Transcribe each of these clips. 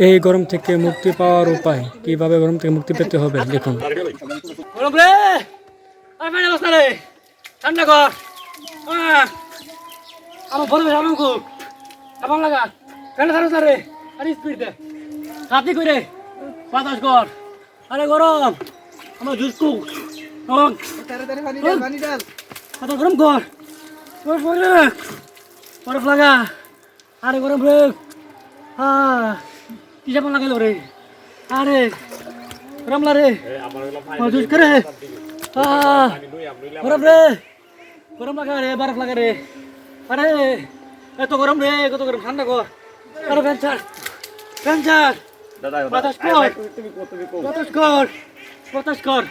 এই গরম থেকে মুক্তি পাওয়ার উপায়। কীভাবে গরম থেকে মুক্তি পেতে হবে? দেখুন। গরম রে! আর রে! ঠান্ডা কর। আমার বড় ভাই আমার আমার লাগা। সারো রে আরে স্পিড দে। রাতি করে বাতাস কর। আরে গরম! আমার জুস গরম। কর। বরফ বরফ লাগা। আরে গরম রে। হ্যাঁ কি যাব লাগাইলো রে আরে গরম লা রে মজুদ করে গরম রে গরম লাগা রে বরফ লাগা রে আরে এত গরম রে কত গরম ঠান্ডা কর আরে ফ্যান ছাড় ফ্যান ছাড় বাতাস কর বাতাস কর বাতাস কর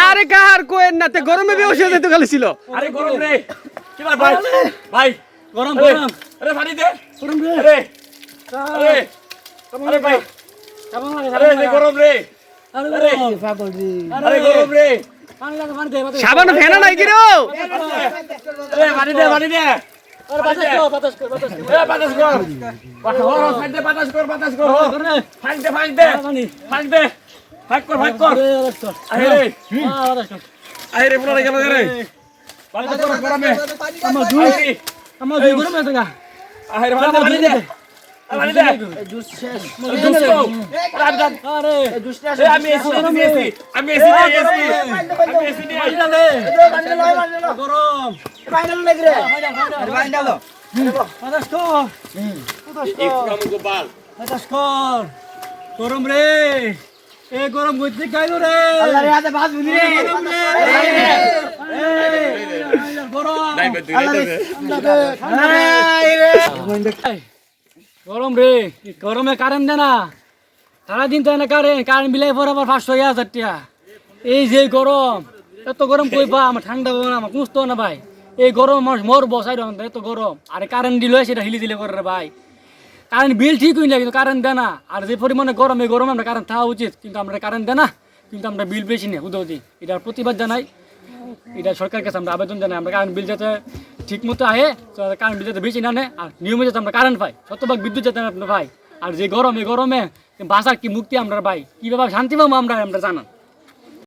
আরে কাহার কোয়েন না তে গরমে বেউসে যেতে খালি ছিল। আরে গরম রে। কিবার ভাই ভাই। গরম গরম। আরে পানি দে। গরম রে। আরে। আরে। আরে ভাই। কেমন লাগে? আরে গরম রে। আরে গরম আরে গরম রে। পানি লাগে পানি দে বাতাস সাবান ফেনা নাই কি রে আরে পানি দে পানি দে। বাতাস কর বাতাস কর বাতাস কর। বাতাস কর। বাতাস কর ফাইট দে বাতাস কর বাতাস কর। কর রে ফাইট দে ফাইট দে। পানি। ফাইট দে। ফাইট কর ফাইট কর। আরে বাতাস কর আরে। রে আহ বাতাস কর আরে রে পুরা গেল রে বাতাস কর গরমে আমার আরে। আমার জুস গরম আছে গা। আরে তো বাতাস গরম রে এ গরম গইতে গাইলো রে আল্লাহ গরম রে গরম গরম রে গরমে কারেন্ট দে না সারাদিন তো না কারেন্ট কারেন্ট বিলাই পর আবার পাঁচশো হাজার টাকা এই যে গরম, এত গরম কই পা আমার ঠান্ডা পাবো না আমার কুঁচতো না ভাই। এই গরম মানুষ মর বসাই এত গরম। আর কারেন্ট দিল সেটা হিলি দিলে করে ভাই। কারেন্ট বিল ঠিক হইলে কিন্তু কারেন্ট দেয় না আর যে পরিমাণে গরম, এই গরমে আমরা কারেন্ট থাকা উচিত, কিন্তু আমরা কারেন্ট দেয় না কিন্তু আমরা বিল বেশি নেই উদৌদি এটার প্রতিবাদ জানাই। এটা সরকারের কাছে আমরা আবেদন জানাই। আমরা কারেন্ট বিল যাতে ঠিক মতো আহে কারেন্ট বিল যাতে বেশি না নেয়, আর নিয়মিত যাতে আমরা কারেন্ট পাই। শতভাগ বিদ্যুৎ যাতে আমরা পাই। আর যে গরম, গরমে বাসার কি মুক্তি আমরা পাই? কীভাবে শান্তি পাবো আমরা আমরা জানান।